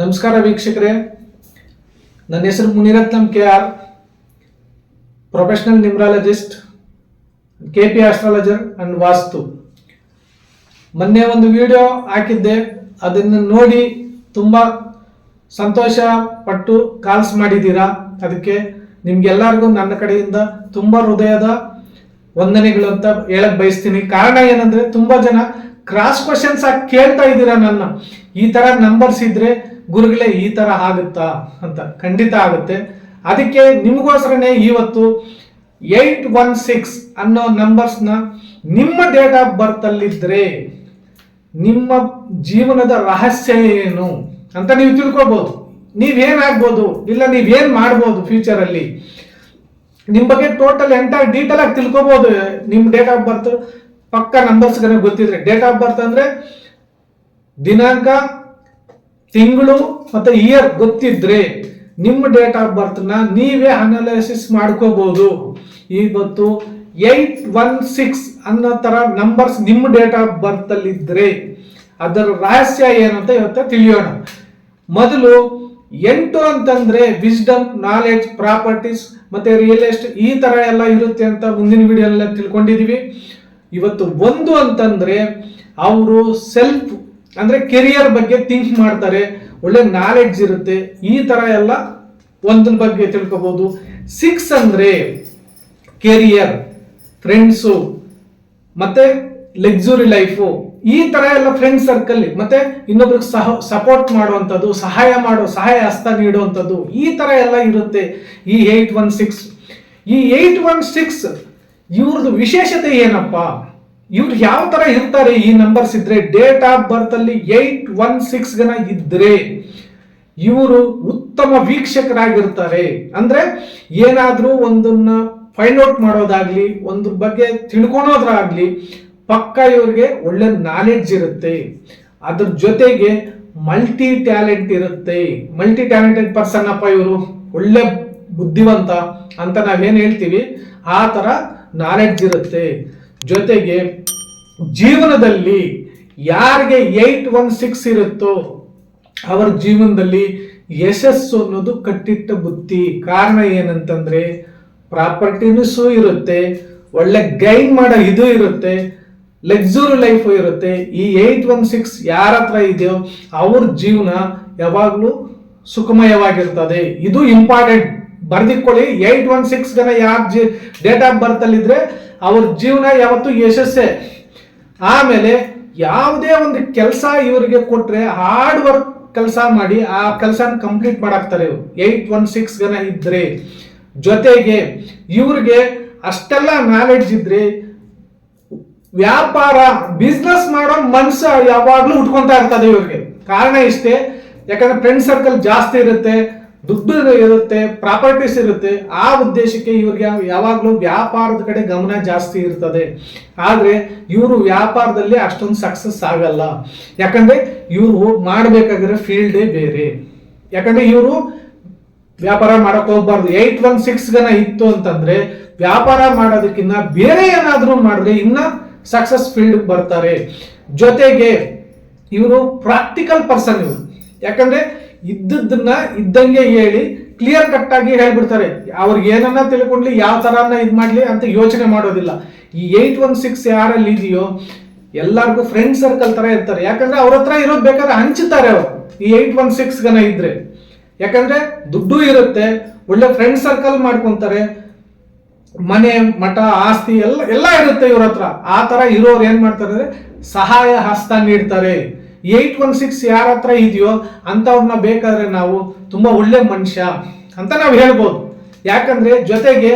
ನಮಸ್ಕಾರ ವೀಕ್ಷಕರೇ. ನನ್ನ ಹೆಸರು Muniratnam K R professional numerologist K P astrologer and vastu. ಮೊನ್ನೆ ಒಂದು ವಿಡಿಯೋ ಹಾಕಿದ್ದೆ. ಅದನ್ನು ನೋಡಿ ತುಂಬ ಸಂತೋಷ ಪಟ್ಟು ಕಾಲ್ಸ್ ಮಾಡಿದ್ದೀರಾ? ಅದಕ್ಕೆ ನಿಮ್ಗೆಲ್ಲರಿಗೂ ನನ್ನ ಕಡೆಯಿಂದ ತುಂಬ ಹೃದಯದ ವಂದನೆಗಳು ಅಂತ ಹೇಳಕ್ ಬಯಸ್ತೀನಿ. ಕಾರಣ ಏನಂದ್ರೆ ತುಂಬಾ ಜನ ಕ್ರಾಸ್ ಕ್ವಶನ್ಸ್ ಆಗಿ ಕೇಳ್ತಾ ಇದ್ದೀರಾ ನನ್ನ. ಈ ತರ ನಂಬರ್ಸ್ ಇದ್ರೆ ಗುರುಗಳೇ, ಈ ತರ ಆಗುತ್ತಾ ಅಂತ ಖಂಡಿತ ಆಗುತ್ತೆ. ಅದಕ್ಕೆ ನಿಮಗೋಸ್ಕರನೇ ಇವತ್ತು ಏಟ್ ಒನ್ ಸಿಕ್ಸ್ ಅನ್ನೋ ನಂಬರ್ಸ್ನ ನಿಮ್ಮ ಡೇಟ್ ಆಫ್ ಬರ್ತ್ ಅಲ್ಲಿದ್ರೆ ನಿಮ್ಮ ಜೀವನದ ರಹಸ್ಯ ಏನು ಅಂತ ನೀವು ತಿಳ್ಕೊಬಹುದು ನೀವೇನಾಗ್ಬೋದು ಇಲ್ಲ ನೀವೇನ್ ಮಾಡ್ಬೋದು ಫ್ಯೂಚರ್ ಅಲ್ಲಿ? ನಿಮ್ ಬಗ್ಗೆ ಟೋಟಲ್ ಎಂಟೈರ್ ಡೀಟೇಲ್ ಆಗಿ ತಿಳ್ಕೊಬಹುದು ನಿಮ್ಮ ಡೇಟ್ ಆಫ್ ಬರ್ತ್ ಪಕ್ಕ ನಂಬರ್ಸ್ ಗೊತ್ತಿದ್ರೆ. ಡೇಟ್ ಆಫ್ ಬರ್ತ್ ಅಂದ್ರೆ ದಿನಾಂಕ ತಿಂಗಳು ಮತ್ತೆ ಇಯರ್ ಗೊತ್ತಿದ್ರೆ ನಿಮ್ಮ ಡೇಟ್ ಆಫ್ ಬರ್ತ್ನ ನೀವೇ ಅನಾಲಿಸಿಸ್ ಮಾಡ್ಕೋಬಹುದು ಇವತ್ತು ಏಟ್ ಒನ್ ಸಿಕ್ಸ್ ಅನ್ನೋ ತರ ನಂಬರ್ಸ್ ನಿಮ್ಮ ಡೇಟ್ ಆಫ್ ಬರ್ತ್ ಅಲ್ಲಿ ಇದ್ರೆ ಅದರ ರಹಸ್ಯ ಏನಂತ ಇವತ್ತು ತಿಳಿಯೋಣ. ಮೊದಲು ಎಂಟು ಅಂತಂದ್ರೆ ವಿಸ್ಡಮ್ ನಾಲೆಡ್ಜ್ ಪ್ರಾಪರ್ಟೀಸ್ ಮತ್ತೆ ರಿಯಲ್ ಎಸ್ಟೇಟ್ ಈ ತರ ಎಲ್ಲ ಇರುತ್ತೆ ಅಂತ ಮುಂದಿನ ವಿಡಿಯೋ ತಿಳ್ಕೊಂಡಿದ್ದೀವಿ ಇವತ್ತು ಒಂದು ಅಂತಂದ್ರೆ ಅವರು ಸೆಲ್ಫ್ ಅಂದ್ರೆ ಕೆರಿಯರ್ ಬಗ್ಗೆ ಥಿಂಕ್ ಮಾಡ್ತಾರೆ, ಒಳ್ಳೆ ನಾಲೆಡ್ಜ್ ಇರುತ್ತೆ, ಈ ತರ ಎಲ್ಲ ಒಂದ್ರ ಬಗ್ಗೆ ತಿಳ್ಕೊಬಹುದು ಸಿಕ್ಸ್ ಅಂದ್ರೆ ಕೆರಿಯರ್ ಫ್ರೆಂಡ್ಸು ಮತ್ತೆ ಲಕ್ಸುರಿ ಲೈಫು ಈ ತರ ಎಲ್ಲ ಫ್ರೆಂಡ್ ಸರ್ಕಲ್ ಮತ್ತೆ ಇನ್ನೊಬ್ರಿಗೆ ಸಹ ಸಪೋರ್ಟ್ ಮಾಡುವಂಥದ್ದು, ಸಹಾಯ ಮಾಡೋ, ಸಹಾಯ ಹಸ್ತ ನೀಡುವಂಥದ್ದು, ಈ ತರ ಎಲ್ಲ ಇರುತ್ತೆ. ಈ ಏಟ್ ಒನ್ ಸಿಕ್ಸ್ ಈ ಏಟ್ ಒನ್ ಸಿಕ್ಸ್ ಇವ್ರದ್ದು ವಿಶೇಷತೆ ಏನಪ್ಪ? ಇವ್ರು ಯಾವ ತರ ಇರ್ತಾರೆ ಈ ನಂಬರ್ಸ್ ಇದ್ರೆ ಡೇಟ್ ಆಫ್ ಬರ್ತ್ ಅಲ್ಲಿ ಏಟ್ ಒನ್ ಸಿಕ್ಸ್ ಗನ ಇದ್ರೆ ಇವರು ಉತ್ತಮ ವೀಕ್ಷಕರಾಗಿರ್ತಾರೆ. ಅಂದ್ರೆ ಏನಾದ್ರೂ ಒಂದನ್ನ ಫೈಂಡ್ ಔಟ್ ಮಾಡೋದಾಗ್ಲಿ, ಒಂದ್ರ ಬಗ್ಗೆ ತಿಳ್ಕೊಳೋದ್ರಾಗ್ಲಿ ಪಕ್ಕ ಇವ್ರಿಗೆ ಒಳ್ಳೆ ನಾಲೆಡ್ಜ್ ಇರುತ್ತೆ. ಅದ್ರ ಜೊತೆಗೆ ಮಲ್ಟಿ ಟ್ಯಾಲೆಂಟ್ ಇರುತ್ತೆ. ಮಲ್ಟಿ ಟ್ಯಾಲೆಂಟೆಡ್ ಪರ್ಸನ್ ಅಪ್ಪ ಇವರು ಒಳ್ಳೆ ಬುದ್ಧಿವಂತ ಅಂತ ನಾವೇನು ಹೇಳ್ತೀವಿ? ಆ ತರ ನಾಲೆಡ್ಜ್ ಇರುತ್ತೆ. ಜೊತೆಗೆ ಜೀವನದಲ್ಲಿ ಯಾರಿಗೆ ಏಟ್ ಒನ್ ಸಿಕ್ಸ್ ಇರುತ್ತೋ ಅವರ ಜೀವನದಲ್ಲಿ ಯಶಸ್ಸು ಅನ್ನೋದು ಕಟ್ಟಿಟ್ಟ ಬುತ್ತಿ ಕಾರಣ ಏನಂತಂದ್ರೆ ಪ್ರಾಪರ್ಟಿನೂ ಇರುತ್ತೆ, ಒಳ್ಳೆ ಗೈನ್ ಮಾಡೋ ಇದು ಇರುತ್ತೆ ಲಕ್ಸುರಿ ಲೈಫ್ ಇರುತ್ತೆ. ಈ ಏಟ್ ಒನ್ ಸಿಕ್ಸ್ ಯಾರ ಹತ್ರ ಇದೆಯೋ ಅವ್ರ ಜೀವನ ಯಾವಾಗಲೂ ಸುಖಮಯವಾಗಿರ್ತದೆ. ಇದು ಇಂಪಾರ್ಟೆಂಟ್ ಬರ್ದಿಕೊಳ್ಳಿ. ಏಟ್ ಒನ್ ಸಿಕ್ಸ್ ಜನ ಯಾರ ಜಿ ಡೇಟ್ ಆಫ್ ಬರ್ತ್ ಅಲ್ಲಿದ್ರೆ ಅವ್ರ ಜೀವನ ಯಾವತ್ತು ಯಶಸ್ಸೇ. ಆಮೇಲೆ ಯಾವುದೇ ಒಂದು ಕೆಲಸ ಇವರಿಗೆ ಕೊಟ್ಟರೆ ಹಾರ್ಡ್ ವರ್ಕ್ ಕೆಲಸ ಮಾಡಿ ಆ ಕೆಲಸನ ಕಂಪ್ಲೀಟ್ ಮಾಡಾಕ್ತಾರೆ ಇವ್ರು. ಏಟ್ ಒನ್ ಸಿಕ್ಸ್ ಜನ ಇದ್ರೆ. ಜೊತೆಗೆ ಇವ್ರಿಗೆ ಅಷ್ಟೆಲ್ಲ ನಾಲೆಡ್ಜ್ ಇದ್ರೆ ವ್ಯಾಪಾರ ಬಿಸ್ನೆಸ್ ಮಾಡೋ ಮನಸ್ಸು ಯಾವಾಗಲೂ ಉಟ್ಕೊಂತ ಇರ್ತದೆ ಇವ್ರಿಗೆ. ಕಾರಣ ಇಷ್ಟೇ. ಯಾಕಂದ್ರೆ ಫ್ರೆಂಡ್ ಸರ್ಕಲ್ ಜಾಸ್ತಿ ಇರುತ್ತೆ. ದುಡ್ಡು ಇರುತ್ತೆ ಪ್ರಾಪರ್ಟೀಸ್ ಇರುತ್ತೆ, ಆ ಉದ್ದೇಶಕ್ಕೆ ಇವ್ರಿಗೆ ಯಾವಾಗಲೂ ವ್ಯಾಪಾರದ ಕಡೆ ಗಮನ ಜಾಸ್ತಿ ಇರ್ತದೆ. ಆದ್ರೆ ಇವರು ವ್ಯಾಪಾರದಲ್ಲಿ ಅಷ್ಟೊಂದು ಸಕ್ಸಸ್ ಆಗಲ್ಲ. ಯಾಕಂದ್ರೆ ಇವರು ಮಾಡಬೇಕಾಗಿರೋ ಫೀಲ್ಡೇ ಬೇರೆ. ಯಾಕಂದ್ರೆ ಇವರು ವ್ಯಾಪಾರ ಮಾಡಕ್ ಹೋಗ್ಬಾರ್ದು. ಏಟ್ ಒನ್ ಸಿಕ್ಸ್ ಗನ ಇತ್ತು ಅಂತಂದ್ರೆ ವ್ಯಾಪಾರ ಮಾಡೋದಕ್ಕಿಂತ ಬೇರೆ ಏನಾದ್ರೂ ಮಾಡಿದ್ರೆ ಇನ್ನ ಸಕ್ಸಸ್ ಫೀಲ್ಡ್ ಬರ್ತಾರೆ. ಜೊತೆಗೆ ಇವರು ಪ್ರಾಕ್ಟಿಕಲ್ ಪರ್ಸನ್ ಇವರು. ಯಾಕಂದ್ರೆ ಇದ್ದದನ್ನ ಇದ್ದಂಗೆ ಹೇಳಿ ಕ್ಲಿಯರ್ ಕಟ್ ಆಗಿ ಹೇಳ್ಬಿಡ್ತಾರೆ. ಅವ್ರಿಗೆ ಏನನ್ನ ತಿಳ್ಕೊಂಡ್ಲಿ, ಯಾವ ಥರನ ಇದು ಮಾಡ್ಲಿ ಅಂತ ಯೋಚನೆ ಮಾಡೋದಿಲ್ಲ. ಈ ಏಟ್ ಒನ್ ಸಿಕ್ಸ್ ಯಾರಲ್ಲಿ ಇದೆಯೋ, ಎಲ್ಲರಿಗೂ ಫ್ರೆಂಡ್ ಸರ್ಕಲ್ ತರ ಇರ್ತಾರೆ. ಯಾಕಂದ್ರೆ ಅವ್ರ ಹತ್ರ ಇರೋದ್ ಬೇಕಾದ್ರೆ ಹಂಚುತ್ತಾರೆ ಅವರು. ಈ ಏಟ್ ಒನ್ ಸಿಕ್ಸ್ ಗನ ಇದ್ರೆ. ಯಾಕಂದ್ರೆ ದುಡ್ಡು ಇರುತ್ತೆ, ಒಳ್ಳೆ ಫ್ರೆಂಡ್ ಸರ್ಕಲ್ ಮಾಡ್ಕೊಂತಾರೆ. ಮನೆ, ಮಠ, ಆಸ್ತಿ ಎಲ್ಲ ಎಲ್ಲ ಇರುತ್ತೆ ಇವ್ರ ಹತ್ರ. ಆ ತರ ಇರೋರು ಏನ್ ಮಾಡ್ತಾರೆ ಅಂದ್ರೆ ಸಹಾಯ ಹಸ್ತ ನೀಡ್ತಾರೆ. ಏಟ್ ಒನ್ ಸಿಕ್ಸ್ ಯಾರ ಹತ್ರ ಇದೆಯೋ ಅಂಥವ್ರನ್ನ ಬೇಕಾದ್ರೆ ನಾವು ತುಂಬಾ ಒಳ್ಳೆ ಮನುಷ್ಯ ಅಂತ ನಾವು ಹೇಳ್ಬೋದು. ಯಾಕಂದ್ರೆ ಜೊತೆಗೆ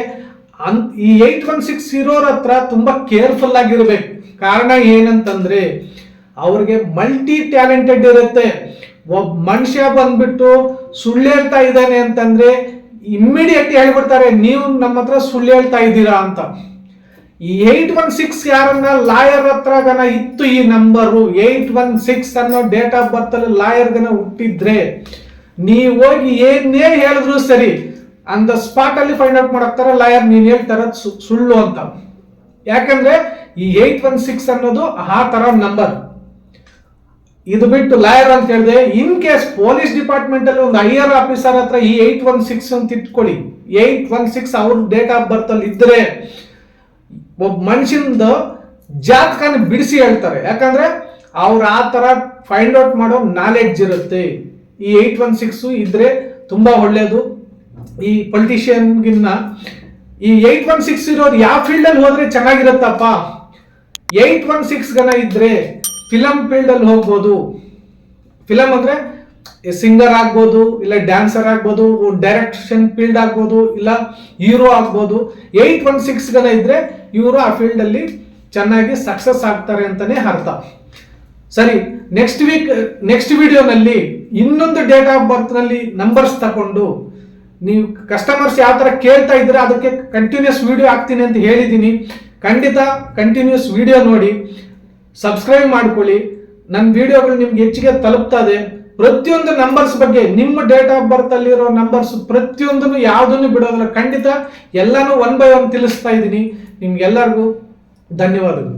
ಅನ್ ಈ ಏಯ್ಟ್ ಒನ್ ಸಿಕ್ಸ್ ಇರೋರ ಹತ್ರ ತುಂಬಾ ಕೇರ್ಫುಲ್ ಆಗಿರ್ಬೇಕು. ಕಾರಣ ಏನಂತಂದ್ರೆ ಅವ್ರಿಗೆ ಮಲ್ಟಿ ಟ್ಯಾಲೆಂಟೆಡ್ ಇರುತ್ತೆ. ಒಬ್ಬ ಮನುಷ್ಯ ಬಂದ್ಬಿಟ್ಟು ಸುಳ್ಳು ಹೇಳ್ತಾ ಇದ್ದಾನೆ ಅಂತಂದ್ರೆ ಇಮ್ಮಿಡಿಯೇಟ್ ಹೇಳ್ಬಿಡ್ತಾರೆ, ನೀವು ನಮ್ಮ ಹತ್ರ ಸುಳ್ಳು ಹೇಳ್ತಾ ಇದ್ದೀರಾ ಅಂತ. ಈ ಏಟ್ ಒನ್ ಸಿಕ್ಸ್ ಯಾರನ್ನ ಲಾಯರ್ ಹತ್ರ ಗನ ಇತ್ತು ಈ ನಂಬರು ಏಟ್ ಒನ್ ಸಿಕ್ಸ್ ಅನ್ನೋ ಡೇಟ್ ಆಫ್ ಬರ್ತ್ ಅಲ್ಲಿ ಲಾಯರ್ ಗನ ಹುಟ್ಟಿದ್ರೆ, ನೀವು ಹೋಗಿ ಏನೇ ಹೇಳಿದ್ರು ಸರಿ ಅಂದ ಸ್ಪಾಟ್ ಅಲ್ಲಿ ಫೈಂಡ್ ಔಟ್ ಮಾಡಾಕ್ತಾರೆ ಲಾಯರ್ ನೀನ್ ಹೇಳ್ತಾರ ಸುಳ್ಳು ಅಂತ. ಯಾಕಂದ್ರೆ ಈ ಏಟ್ ಒನ್ ಸಿಕ್ಸ್ ಅನ್ನೋದು ಆ ತರ ನಂಬರ್ ಇದು ಬಿಟ್ಟು ಲಾಯರ್ ಅಂತ ಹೇಳಿದೆ ಇನ್ ಕೇಸ್ ಪೊಲೀಸ್ ಡಿಪಾರ್ಟ್ಮೆಂಟ್ ಅಲ್ಲಿ ಒಂದು ಹೈಯರ್ ಆಫೀಸರ್ ಹತ್ರ ಈ ಏಟ್ ಒನ್ ಸಿಕ್ಸ್ ಅಂತ ಇಟ್ಕೊಳ್ಳಿ ಏಟ್ ಒನ್ ಸಿಕ್ಸ್ ಅವ್ರ ಡೇಟ್ ಆಫ್ ಬರ್ತ್ ಅಲ್ಲಿ ಇದ್ರೆ ಒಬ್ಬ ಮನುಷ್ಯಂದ ಜಾತಕನ ಬಿಡಿಸಿ ಹೇಳ್ತಾರೆ. ಯಾಕಂದ್ರೆ ಅವ್ರು ಆ ತರ ಫೈಂಡ್ ಔಟ್ ಮಾಡೋ ನಾಲೆಡ್ಜ್ ಇರುತ್ತೆ. ಈ ಏಟ್ ಒನ್ ಸಿಕ್ಸ್ ಇದ್ರೆ ತುಂಬಾ ಒಳ್ಳೇದು. ಈ ಪೊಲಿಟಿಷಿಯನ್ಗಿನ್ನ ಈ ಏಯ್ಟ್ ಒನ್ ಸಿಕ್ಸ್ ಇರೋರು ಯಾವ ಫೀಲ್ಡ್ ಅಲ್ಲಿ ಹೋದ್ರೆ ಚೆನ್ನಾಗಿರುತ್ತಪ್ಪ? ಏಯ್ಟ್ ಒನ್ ಸಿಕ್ಸ್ ಗನ ಇದ್ರೆ ಫಿಲಮ್ ಫೀಲ್ಡ್ ಅಲ್ಲಿ ಹೋಗ್ಬೋದು. ಫಿಲಮ್ ಅಂದ್ರೆ ಸಿಂಗರ್ ಆಗ್ಬೋದು, ಇಲ್ಲ ಡ್ಯಾನ್ಸರ್ ಆಗ್ಬೋದು ಡೈರೆಕ್ಷನ್ ಫೀಲ್ಡ್ ಆಗ್ಬೋದು, ಇಲ್ಲ ಹೀರೋ ಆಗ್ಬೋದು ಏಟ್ ಒನ್ ಸಿಕ್ಸ್ ಗನ ಇದ್ರೆ ಇವರು ಆ ಫೀಲ್ಡ್ ಅಲ್ಲಿ ಚೆನ್ನಾಗಿ ಸಕ್ಸಸ್ ಆಗ್ತಾರೆ ಅಂತಾನೆ ಅರ್ಥ. ಸರಿ, ನೆಕ್ಸ್ಟ್ ವೀಕ್, ನೆಕ್ಸ್ಟ್ ವಿಡಿಯೋನಲ್ಲಿ ಇನ್ನೊಂದು ಡೇಟ್ ಆಫ್ ಬರ್ತ್ನಲ್ಲಿ ನಂಬರ್ಸ್ ತಗೊಂಡು ನೀವು ಕಸ್ಟಮರ್ಸ್ ಯಾವ ತರ ಕೇಳ್ತಾ ಇದ್ರೆ ಅದಕ್ಕೆ ಕಂಟಿನ್ಯೂಸ್ ವಿಡಿಯೋ ಹಾಕ್ತೀನಿ ಅಂತ ಹೇಳಿದ್ದೀನಿ. ಖಂಡಿತ ಕಂಟಿನ್ಯೂಸ್ ವಿಡಿಯೋ ನೋಡಿ ಸಬ್ಸ್ಕ್ರೈಬ್ ಮಾಡ್ಕೊಳ್ಳಿ. ನನ್ನ ವಿಡಿಯೋಗಳು ನಿಮ್ಗೆ ಹೆಚ್ಚಿಗೆ ತಲುಪ್ತದೆ ಪ್ರತಿಯೊಂದು ನಂಬರ್ಸ್ ಬಗ್ಗೆ, ನಿಮ್ಮ ಡೇಟ್ ಆಫ್ ಬರ್ತ್ ಅಲ್ಲಿರೋ ನಂಬರ್ಸ್ ಪ್ರತಿಯೊಂದನ್ನು ಯಾವುದನ್ನು ಬಿಡೋದಿಲ್ಲ. ಖಂಡಿತ ಎಲ್ಲಾನು ಒನ್ ಬೈ ಒನ್ ತಿಳಿಸ್ತಾ ಇದ್ದೀನಿ. ನಿಮ್ಗೆಲ್ಲರಿಗೂ ಧನ್ಯವಾದಗಳು.